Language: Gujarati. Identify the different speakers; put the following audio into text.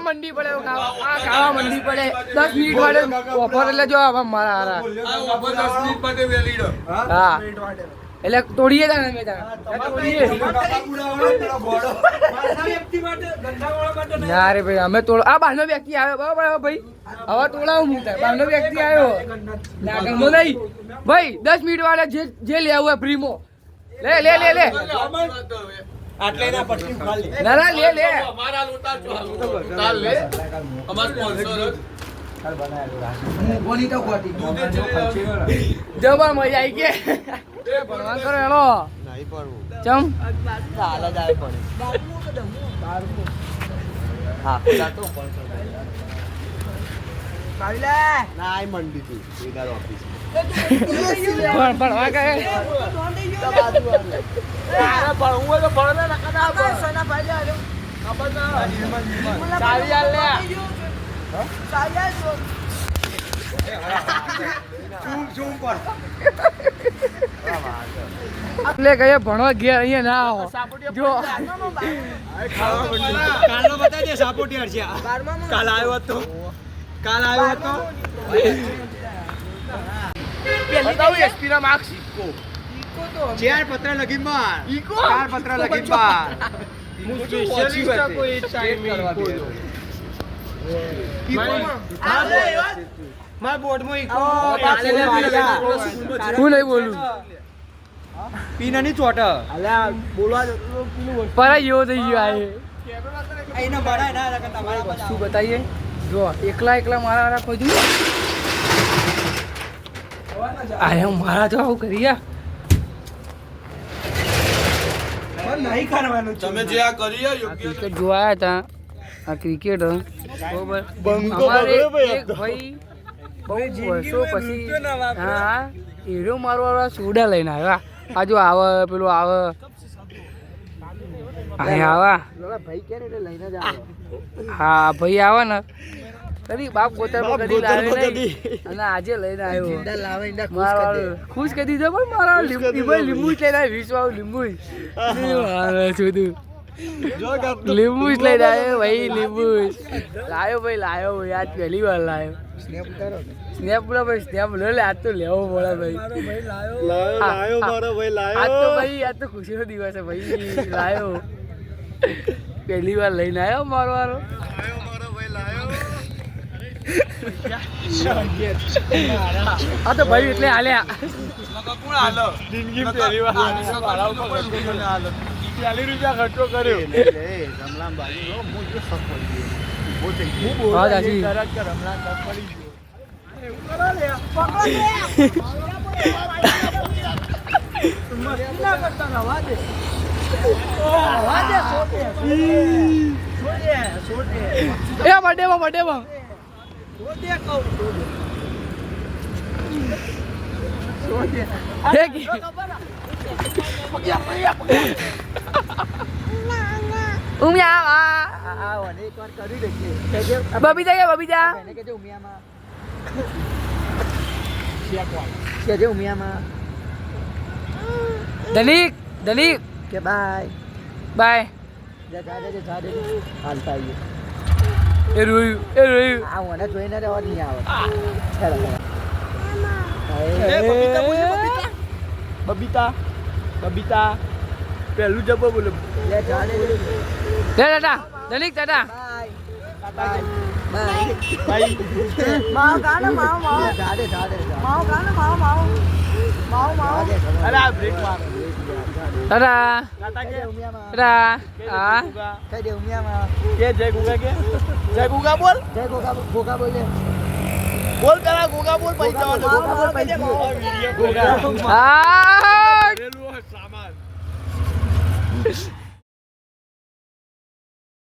Speaker 1: મંડી પડે આ ખાવા મંડી પડે દસ મિનિટ માટે ઓફર એટલે જો મારા હારા હા એટલે તોડીએ તાણે અમે તાણે ના રે ભાઈ અમે તોડ આ બહારનો વ્યક્તિ આવ્યો બરાબર હવે ભાઈ હવે તોડાવું હું થાય બહારનો વ્યક્તિ આવ્યો ના ગમો નહીં ભાઈ દસ મિનિટ વાળા જે જે લેવું હોય ફ્રીમાં લે લે લે લે ના ના લે લે.
Speaker 2: અમારા લોટા છો તાર લે. અમાર સ્પોન્સર
Speaker 1: જબર મજા આવી કે ભણવા કરો હેલો. ચમ. ભણ ભણવા કરે ચાવી આલ લે એટલે કહીએ ભણવા ગયા, અહીંયા ના આવો. જો.
Speaker 3: કાલનો બતાવી દે, સાપોટિયાર છે કાલ આવ્યો હતો કાલ આવ્યો હતો
Speaker 1: બતાવું એસપી ના માર્ક્સ
Speaker 3: ચાર પત્ર લગી માર.
Speaker 1: ઈકો?
Speaker 3: ચાર પત્ર લગી માર. માર બોર્ડમાં ઈકો
Speaker 1: હું નહીં બોલું?
Speaker 3: પીનાની ચોટ.
Speaker 1: પર યો થઈ ગયો આ એ.
Speaker 3: બડા ના તમારા
Speaker 1: શું બતાવીએ? જો એકલા એકલા મારા રાખો કોઈ જોયું? આયા મારા તો આવું કરી યાર
Speaker 2: તમે જે આ કરી
Speaker 1: ક્રિકેટ જોવા હતા આ ક્રિકેટ બરોબર. અમારે
Speaker 3: ભાઈ
Speaker 1: એક ભાઈ બહુ વર્ષો પછી હા હીરો મારો વાળા સોડા લઈને આવ્યા. આ જો આવે પેલું આવે. અહીંયા આવા? હા ભાઈ આવે ને. કદી બાપ ગોતરમાં કદી લાવે નહીં. અને આજે લઈને આવ્યો. મારા વાળો ખુશ કરી દીધો પણ મારા લીંબુ ભાઈ લીંબુ જ લઈને વીસ વાળું લીંબુ. લીંબુ જ લઈને આવ્યો ભાઈ લીંબુ. લાયો ભાઈ લાયો ભાઈ આજ પહેલી વાર લાયો. સ્નેપ બોલો ભાઈ સ્નેપ લો લે આજ તો લેવો પડે ભાઈ. લાયો. મારો ભાઈ લાયો. આજ તો ભાઈ આજ તો ખુશીનો દિવસ છે ભાઈ લાયો. પહેલી વાર લઈને આવ્યો મારો વારો આ તો ભાઈ એટલે હાલ્યા.
Speaker 3: જિંદગી પહેલી વાર. ચાલીસ રૂપિયા ખર્ચો કર્યો.
Speaker 1: એ બર્થડે માં બર્થડે માં. હે કી- ઉમિયા બબીતા કે બબીતા ધનિક ધનિક
Speaker 3: કે બાય.
Speaker 1: બાય.
Speaker 3: હાલતા
Speaker 1: એ રોયું એ રોયું
Speaker 3: આ મને જોઈને રહેવા નહીં આવે બબીતા બબીતા પહેલું જબ્બો બોલો
Speaker 1: લે માવ ધનિક ટાટા
Speaker 3: અરે આ બ્રેક માર
Speaker 1: ટાટા. ટાટા. હા.
Speaker 3: કે જય ગુગા કે? જય ગુગા બોલ. બોલ તારા ગુગા બોલ પૈસા ગુગા બોલ પૈસા
Speaker 1: આ
Speaker 3: સામાન.